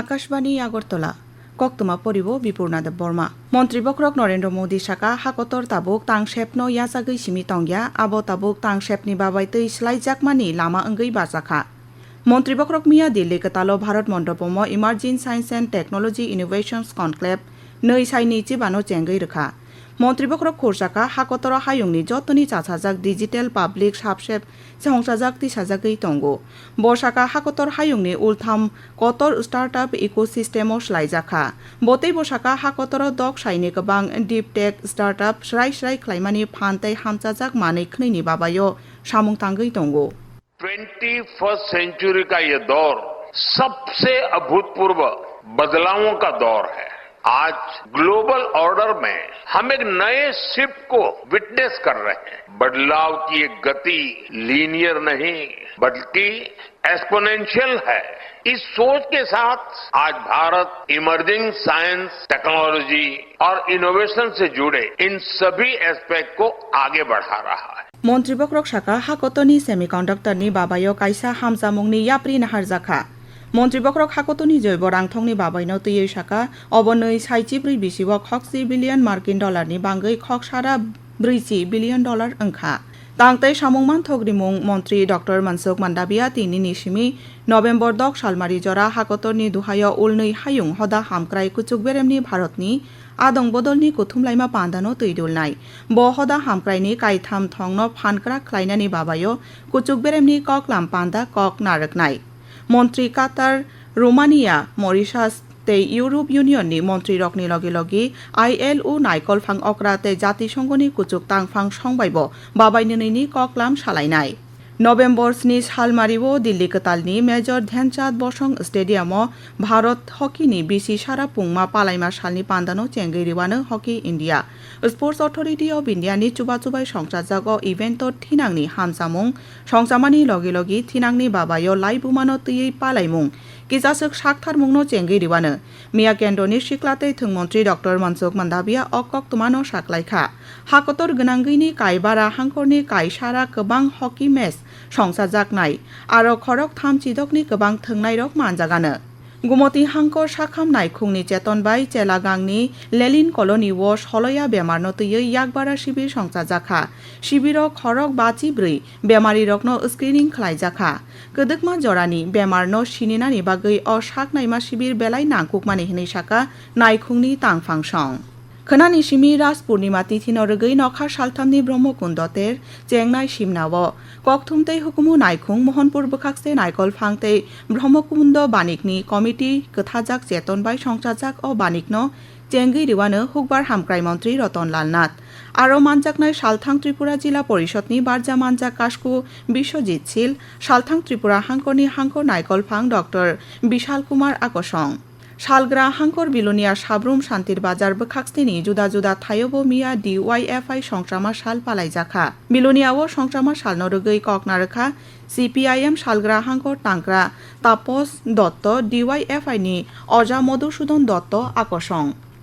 আকাশবাণী, আগরতলা। কক্তমা পরিব বিপূর্ণাদেব বর্মা। মন্ত্রী বক্রক নরেন্দ্র মোদী সাকা হাকতর তাবুক তাংশেপনো ইয়াসাগৈ সিমি টংগিয়া আবো তাবুক তাংসেপনি বাবাই তৈ স্লাইজাকমানি লামা অঙ্গৈ বাজাখা মন্ত্রী বক্রক মিয়া Delhi কতালো Bharat Mandapam emerging science and technology innovations conclave नै সাইনি চিবানো চেঙ্গৈ রখা মন্ত্রী বক্রক খোরসাকা হাকতর হায়ংনি যতনি চাচাজাক ডিজিটেল পাবলিক সাবসেপ সংসাজাক তিসাজাগৈ তঙ্গো বসাকা হাকতর হায়ংনি উলথাম কতর স্টার্টআপ ইকোসিস্টেমও স্লাইজাখা বতै বসাকা হাকতর দক সাইনি गोबां ডিপ টেক স্টার্টআপ স্রাই স্রাই ख्लाइमानि फान्दै हामजाजाक मानै खनैनि बाबायो सामुं तांगै तंगो ट्वेंटी फर्स्ट सेंचुरी का ये दौर सबसे अभूतपूर्व बदलावों का दौर है आज ग्लोबल ऑर्डर में हम एक नए शिफ्ट को विटनेस कर रहे हैं। बदलाव की एक गति लीनियर नहीं, बल्कि एक्सपोनेंशियल है। इस सोच के साथ आज भारत इमर्जिंग साइंस, टेक्नोलॉजी और इनोवेशन से जुड़े इन सभी एस्पेक्ट को आगे बढ़ा रहा है। मन्त्री बक्रक साका हाकतनि सेमिकन्डाक्टरनि बाबायो काइसा हामजामुंनि याप्रि नाहारजाखा। মন্ত্রীবক্রক হাকতনি জৈব রাংথংনি বাবাইন তৈয়ই সাকা অবনৈ সাইচি ব্রী বিশিবক হকসি বিলিয়ন মার্কিন ডলারনি বাঙ্গৈ খক সারা ব্রীচি বিলিয়ন ডলার অংখা তাংতাই সামংমান থগ্রিমুং মন্ত্রী ডক্টর মনসুখ মান্ডাবিয়া তিনি নিশিমি নভেম্বর দক সালমারি জরা হাকতরনি দুহায় উলনৈ হায়ুং হদা হামক্রাই কুচুক বেরেমনি ভারতনি আদং বদলনি কুথুমলাইমা পান্দানো তৈদুলনাই ব হদা হামক্রাইনি কাইথাম থংন ফানক্রা খ্লাইনানি বাবায় কুচুক বেরেমনি কক লাম পান্দা কক নারকনাই মন্ত্রী কাতার, রোমানিয়া মরিশাস তে ইউরোপ ইউনিয়ন নি মন্ত্রী রকনি লগে লগে আইএল ও নাইকল ফাং অকরাতে জাতিসংঘ নি কুচুক তাং ফাং সংবাইব বাবাইনি নিনি ককলাম সালাইনায় નવેમ્બર્સની હાલમારીઓ દિલ્હી કતાલની મેજર ધ્યાનચાંદ બોસંગ સ્ટેડિયમો ભારત હોકીની બીસી સારા પૂંગમાં પાલાઈમા સાલની પાંદાનો ચેંગી રીવાનો hockey India sports authority of ইন্ডিয়ানি চুবাচুবাই সংসারজাগ ইভেন্টত থিনাংনি হামসামুং সংসামানি লগে লগি থিনাংনি বাবায় লাইভ উমানো তৈयै পালাইমুং Kizasuk Shakthar Mungno Chengi Riwana. Mia Kendoni Shiklate Thungmontri Dr. Mansuk Mandavia Okok Tumano Shaklaikha. Hakotor Gnangini Kaibara Hankorni Kaishara Kabang Hockey Mess Shongsazaknai. Aro Korok Tham Chidokni Kabang Thungnai Rok Manjagana. Gumti হাংক সাখাম নাইখুংনি চেতনবাই চেলাগাংনি Lenin colony ও সলয়া বেমার নতৈयै ইয়াকবারা শিবির সংসাজাখা শিবির খরক বাচি ব্রী বেমারি রকন screening খালাইজাখা কদকমা জরানি বেমার ন সিনিনানি বাগৈ অ সাক নাইমা শিবির বেলায় নাংকুকমানি হিনে সাকা নাইখুংনি তাংফাংসং। सिमी राज पूर्णिमा तिथिन रगै नखा सालथामनि ब्रह्मकुण्डतेर चेंनाय सिमनाव ककथुमतै हुकुमु नायखुं मोहनपुर बखाक्से नायकल फांतै ब्रह्मकुण्ड बानिकनि कमिटि कथाजाक चेतनबाय संसाजाक अ बानिकनो চেঙ্গি রিওয়ানো হুকবার হামক্রাই মন্ত্রী রতনলাল নাথ আরও মানজাকনাই সালথাং ত্রিপুরা জিলা পরিষদনি বারজা মানজাক কাসকু বিশ্বজিৎ ছিল সালথাং ত্রিপুরা হাঙ্করনি হাঙ্কর নাইকল ফাং ডক্টর বিশাল কুমার আকসং শালগ্রা, হাঙ্কর, বিলোনিয়া, সাব্রুম, শান্তির বাজার, বখাক্সতিনি, জুদা জুদা থায়ব মিয়া ডি ওয়াই এফ আই পালাই যাখা পালাইজাখা বিলোনিয়াও সংক্রামা সাল নরগৈ ককনারখা সিপিআইএম, শালগ্রা, হাঙ্কর টাংগ্রা তাপস, দত্ত, ডিওয়াইএফআই নি, অজা, Madhusudan Dutta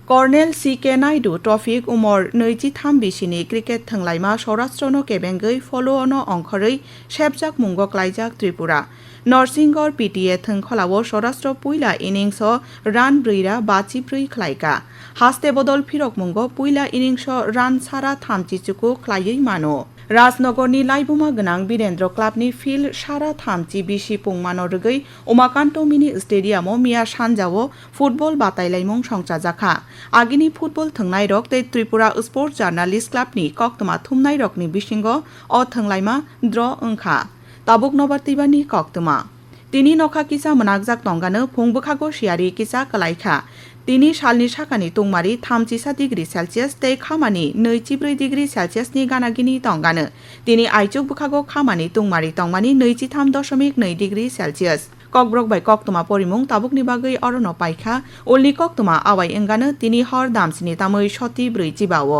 colonel C K Naidu টফিক উমর নৈজি থাম বিশিনি ক্রিকেট থংলাইমা সৌরাষ্ট্রন কেবেঙ্গই ফলো অন অংখরই সেবজাক মুঙ্গক লাইজাক ত্রিপুরা নরসিংগর পিটিএ থংখলাও সৌরাষ্ট্র পুইলা ইনিংস রান ব্রৈরা বাচি ব্রৈ খ্লাইকা হাস্তে বদল ফিরক মুঙ্গ পুইলা ইনিংস রান সারা থামচিচুকু খ্লাইই মানো રાજનગરની લાઇબુમાં ગનાંગ બીરેન્દ્ર ક્લાબની ફિલ્ડ સારા થામચી બીસી પુંમાનો રગઈ ઉમાકાંત મિની સ્ટેડિયામો মিয়া সানজাও ফুটবল বাতাইলাইমং সংসাজাখা আগিনি ফুটবল থংনাই রক তে ত্রিপুরা স্পোর্টস জার্নালিস্ট ক্লাবনি ককতমা থুমনাই রকনি বিসিঙ্গ অ থংলাইমা দ্র অংখা তাবুক নবার তিবানি কক্তমা তিনি নখা কিসা মনাকজাক তঙ্গানো ফুংবখাগো শিয়ারি কিসা কলাইখা दिनै सालनि साखानि दंमारि थामजिसा डिग्रि सेलसियास दै खामानि नैजिब्रै डिग्रि सेलसियासनि गानागिनि दं गानो दिनै आइजुग बुखागौ खामानि दंमारि दंमानि नैजिथाम दशमिक नै डिग्रि सेलसियास ककब्रक बाय कक्तमा परिमुं ताबुकनि बागै अरन' पाइखा अलि कक्तमा आवाय एंगानो दिनै हर दामसिनि तामै सति ब्रैजिबाव